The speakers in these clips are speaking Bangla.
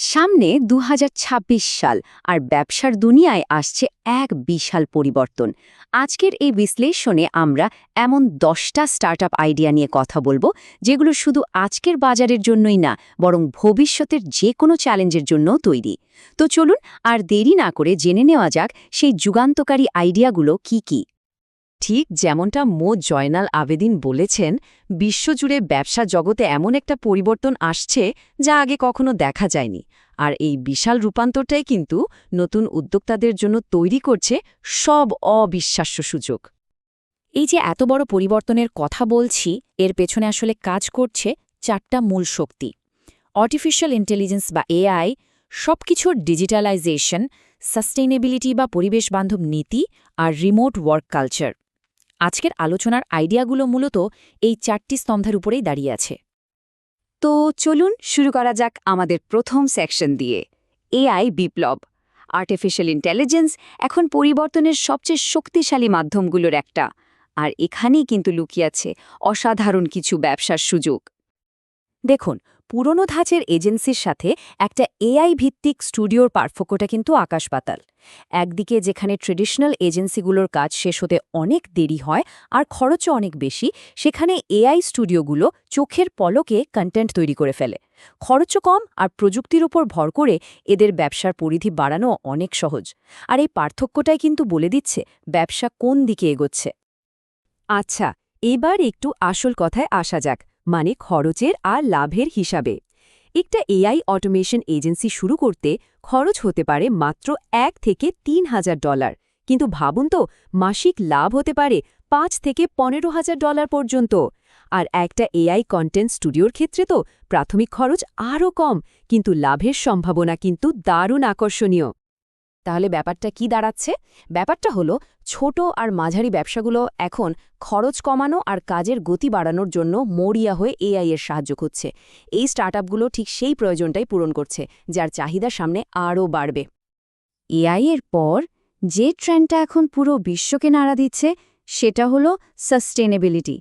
সামনে দু হাজার ছাব্বিশ সাল, আর ব্যবসার দুনিয়ায় আসছে এক বিশাল পরিবর্তন। আজকের এই বিশ্লেষণে আমরা এমন দশটা স্টার্টআপ আইডিয়া নিয়ে কথা বলব, যেগুলো শুধু আজকের বাজারের জন্যই না, বরং ভবিষ্যতের যে কোনো চ্যালেঞ্জের জন্যও তৈরি। তো চলুন আর দেরি না করে জেনে নেওয়া যাক সেই যুগান্তকারী আইডিয়াগুলো কি কি। ঠিক যেমনটা মো. জয়নাল আবেদিন বলেছেন, বিশ্বজুড়ে ব্যবসা জগতে এমন একটা পরিবর্তন আসছে যা আগে কখনো দেখা যায়নি। আর এই বিশাল রূপান্তরটাই কিন্তু নতুন উদ্যোক্তাদের জন্য তৈরি করছে সব অবিশ্বাস্য সুযোগ। এই যে এত বড় পরিবর্তনের কথা বলছি, এর পেছনে আসলে কাজ করছে চারটা মূল শক্তি। আর্টিফিশিয়াল ইন্টেলিজেন্স বা এআই সবকিছুর ডিজিটালাইজেশন সাস্টেইনেবিলিটি বা পরিবেশ বান্ধব নীতি আর রিমোট ওয়ার্ক কালচার আজকের আলোচনার আইডিয়াগুলো মূলত এই চারটি স্তম্ভের উপরেই দাঁড়িয়ে আছে। তো চলুন শুরু করা যাক আমাদের প্রথম সেকশন দিয়ে। এআই বিপ্লব। আর্টিফিশিয়াল ইন্টেলিজেন্স এখন পরিবর্তনের সবচেয়ে শক্তিশালী মাধ্যমগুলোর একটা। আর এখানেই কিন্তু লুকিয়াছে অসাধারণ কিছু ব্যবসার সুযোগ। দেখুন পুরনো ধাঁচের এজেন্সির সাথে একটা এআই ভিত্তিক স্টুডিওর পার্থক্যটা কিন্তু আকাশ পাতাল। একদিকে যেখানে ট্রেডিশনাল এজেন্সিগুলোর কাজ শেষ হতে অনেক দেরি হয় আর খরচও অনেক বেশি, সেখানে এআই স্টুডিওগুলো চোখের পলকে কন্টেন্ট তৈরি করে ফেলে। খরচও কম আর প্রযুক্তির ওপর ভর করে এদের ব্যবসার পরিধি বাড়ানো অনেক সহজ। আর এই পার্থক্যটাই কিন্তু বলে দিচ্ছে ব্যবসা কোন দিকে এগোচ্ছে। আচ্ছা এবার একটু আসল কথায় আসা যাক। মানে খরচের আর লাভের হিসাবে। একটা এআই অটোমেশন এজেন্সি শুরু করতে খরচ হতে পারে মাত্র এক থেকে তিন হাজার ডলার। কিন্তু ভাবুন তো, মাসিক লাভ হতে পারে পাঁচ থেকে পনেরো হাজার ডলার পর্যন্ত। আর একটা এআই কন্টেন্ট স্টুডিওর ক্ষেত্রে তো প্রাথমিক খরচ আরও কম, কিন্তু লাভের সম্ভাবনা কিন্তু দারুণ আকর্ষণীয়। তাহলে ব্যাপারটা কি দাঁড়াচ্ছে? ব্যাপারটা হলো, ছোট আর মাঝারি ব্যবসাগুলো এখন খরচ কমানো আর কাজের গতি বাড়ানোর জন্য মরিয়া হয়ে এআই এর সাহায্য করছে এই স্টার্টআপগুলো ঠিক সেই প্রয়োজনটাই পূরণ করছে, যার চাহিদা সামনে আরও বাড়বে। এআই এর পর যে ট্রেন্ডটা এখন পুরো বিশ্বকে নাড়া দিচ্ছে, সেটা হলো সাস্টেনেবিলিটি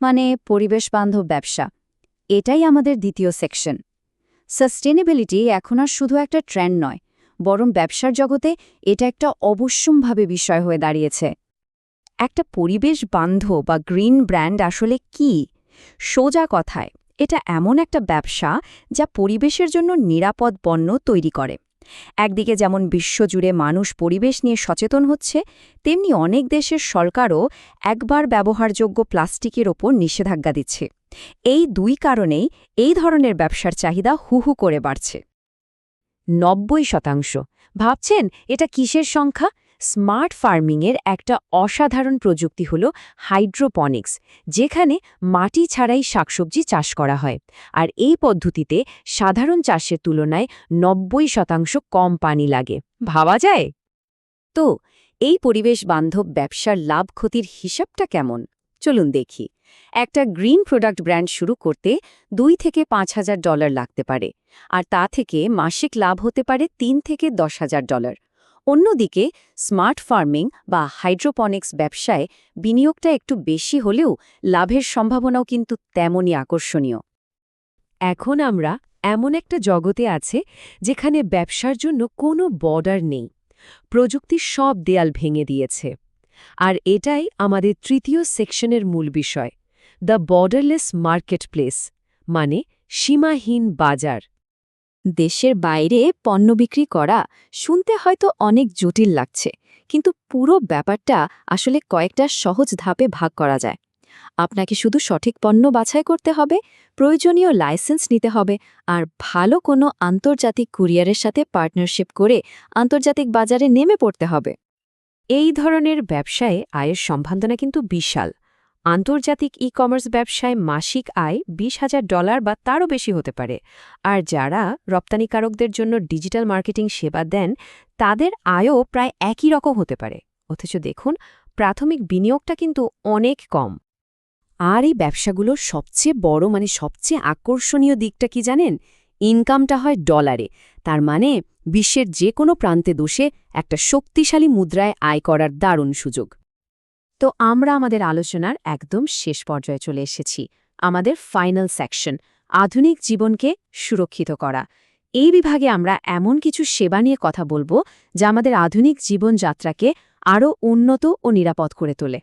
মানে পরিবেশ বান্ধব ব্যবসা। এটাই আমাদের দ্বিতীয় সেকশন। সাস্টেনেবিলিটি এখন আর শুধু একটা ট্রেন্ড নয় বরং ব্যবসার জগতে এটা একটা অবশ্যম্ভাবে বিষয় হয়ে দাঁড়িয়েছে। একটা পরিবেশ বান্ধব বা গ্রিন ব্র্যান্ড আসলে কি? সোজা কথায়, এটা এমন একটা ব্যবসা যা পরিবেশের জন্য নিরাপদ পণ্য তৈরি করে। একদিকে যেমন বিশ্বজুড়ে মানুষ পরিবেশ নিয়ে সচেতন হচ্ছে, তেমনি অনেক দেশের সরকারও একবার ব্যবহারযোগ্য প্লাস্টিকের ওপর নিষেধাজ্ঞা দিচ্ছে। এই দুই কারণেই এই ধরনের ব্যবসার চাহিদা হুহু করে বাড়ছে। নব্বই শতাংশ। ভাবছেন এটা কিসের সংখ্যা? স্মার্ট ফার্মিংয়ের একটা অসাধারণ প্রযুক্তি হল হাইড্রোপনিক্স, যেখানে মাটি ছাড়াই শাকসবজি চাষ করা হয়। আর এই পদ্ধতিতে সাধারণ চাষের তুলনায় নব্বই শতাংশ কম পানি লাগে। ভাবা যায়? তো, এই পরিবেশ বান্ধব ব্যবসার লাভ ক্ষতির হিসাবটা কেমন? চলুন দেখি। একটা গ্রিন প্রোডাক্ট ব্র্যান্ড শুরু করতে দুই থেকে পাঁচ হাজার ডলার লাগতে পারে, আর তা থেকে মাসিক লাভ হতে পারে তিন থেকে দশ হাজার ডলার। অন্যদিকে, স্মার্ট ফার্মিং বা হাইড্রোপনিক্স ব্যবসায় বিনিয়োগটা একটু বেশি হলেও লাভের সম্ভাবনাও কিন্তু তেমনই আকর্ষণীয়। এখন আমরা এমন একটা জগতে আছে যেখানে ব্যবসার জন্য কোনো বর্ডার নেই। প্রযুক্তি সব দেয়াল ভেঙে দিয়েছে। আর এটাই আমাদের তৃতীয় সেকশনের মূল বিষয়, দ্য বর্ডারলেস মার্কেট প্লেস মানে সীমাহীন বাজার। দেশের বাইরে পণ্য বিক্রি করা শুনতে হয়তো অনেক জটিল লাগছে, কিন্তু পুরো ব্যাপারটা আসলে কয়েকটা সহজ ধাপে ভাগ করা যায়। আপনাকে শুধু সঠিক পণ্য বাছাই করতে হবে, প্রয়োজনীয় লাইসেন্স নিতে হবে, আর ভালো কোনো আন্তর্জাতিক কুরিয়ারের সাথে পার্টনারশিপ করে আন্তর্জাতিক বাজারে নেমে পড়তে হবে। এই ধরনের ব্যবসায়ে আয়ের সম্ভাবনা কিন্তু বিশাল। আন্তর্জাতিক ই কমার্স ব্যবসায় মাসিক আয় বিশ হাজার ডলার বা তারও বেশি হতে পারে। আর যারা রপ্তানিকারকদের জন্য ডিজিটাল মার্কেটিং সেবা দেন, তাদের আয়ও প্রায় একই রকম হতে পারে। অথচ দেখুন, প্রাথমিক বিনিয়োগটা কিন্তু অনেক কম। আর এই ব্যবসাগুলোর সবচেয়ে বড় মানে সবচেয়ে আকর্ষণীয় দিকটা কি জানেন? ইনকামটা হয় ডলারে। তার মানে বিশ্বের যে কোনো প্রান্তে দোষে একটা শক্তিশালী মুদ্রায় আয় করার দারুণ সুযোগ। তো আমরা আমাদের আলোচনার একদম শেষ পর্যায়ে চলে এসেছি, আমাদের ফাইনাল সেকশন আধুনিক জীবনকে সুরক্ষিত করা। এই বিভাগে আমরা এমন কিছু সেবা নিয়ে কথা বলব যা আমাদের আধুনিক জীবনযাত্রাকে আরও উন্নত ও নিরাপদ করে তোলে।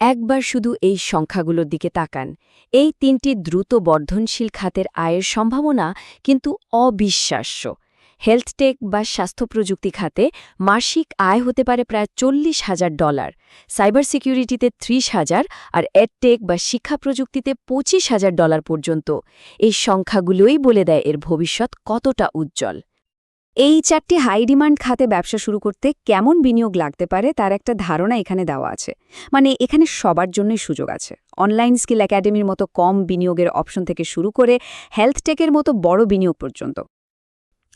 একবার শুধু এই সংখ্যাগুলোর দিকে তাকান। এই তিনটি দ্রুত বর্ধনশীল খাতের আয়ের সম্ভাবনা কিন্তু অবিশ্বাস্য। হেলথটেক বা স্বাস্থ্য প্রযুক্তি খাতে মাসিক আয় হতে পারে প্রায় চল্লিশ হাজার ডলার, সাইবার সিকিউরিটিতে ত্রিশ হাজার আর এডটেক বা শিক্ষা প্রযুক্তিতে পঁচিশ হাজার ডলার পর্যন্ত। এই সংখ্যাগুলোই বলে দেয় এর ভবিষ্যৎ কতটা উজ্জ্বল। এই চারটি হাই ডিমান্ড খাতে ব্যবসা শুরু করতে কেমন বিনিয়োগ লাগতে পারে তার একটা ধারণা এখানে দেওয়া আছে। মানে এখানে সবার জন্যই সুযোগ আছে। অনলাইন স্কিল একাডেমির মতো কম বিনিয়োগের অপশন থেকে শুরু করে হেলথ টেকের মতো বড় বিনিয়োগ পর্যন্ত।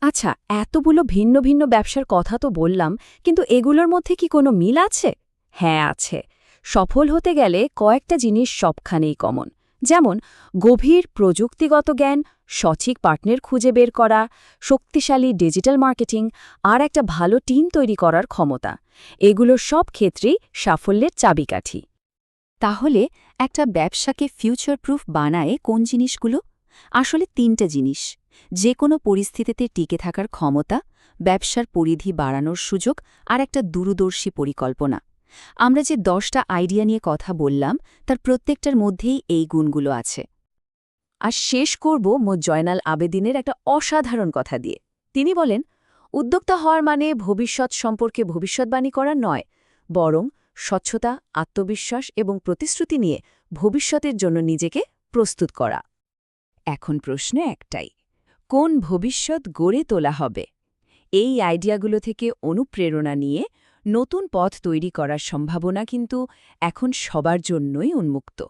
আচ্ছা এতগুলো ভিন্ন ভিন্ন ব্যবসার কথা তো বললাম, কিন্তু এগুলোর মধ্যে কি কোনো মিল আছে? হ্যাঁ আছে। সফল হতে গেলে কয়েকটা জিনিস সবখানেই কমন যেমন, গভীর প্রযুক্তিগত জ্ঞান সঠিক পার্টনার খুঁজে বের করা, শক্তিশালী ডিজিটাল মার্কেটিং আর একটা ভালো টিম তৈরি করার ক্ষমতা। এগুলো সব ক্ষেত্রেই সাফল্যের চাবিকাঠি। তাহলে একটা ব্যবসাকে ফিউচার প্রুফ বানায় কোন জিনিসগুলো? আসলে তিনটা জিনিস। যে কোনো পরিস্থিতিতে টিকে থাকার ক্ষমতা, ব্যবসার পরিধি বাড়ানোর সুযোগ আর একটা দূরদর্শী পরিকল্পনা। আমরা যে দশটা আইডিয়া নিয়ে কথা বললাম, তার প্রত্যেকটার মধ্যেই এই গুণগুলো আছে। আর শেষ করব মো জয়নাল আবেদিনের একটা অসাধারণ কথা দিয়ে। তিনি বলেন, উদ্যোক্তা হওয়ার মানে ভবিষ্যৎ সম্পর্কে ভবিষ্যৎবাণী করা নয়, বরং স্বচ্ছতা, আত্মবিশ্বাস এবং প্রতিশ্রুতি নিয়ে ভবিষ্যতের জন্য নিজেকে প্রস্তুত করা। এখন প্রশ্ন একটাই, কোন ভবিষ্যৎ গড়ে তোলা হবে? এই আইডিয়াগুলো থেকে অনুপ্রেরণা নিয়ে নতুন পথ তৈরি করার সম্ভাবনা কিন্তু এখন সবার জন্যই উন্মুক্ত।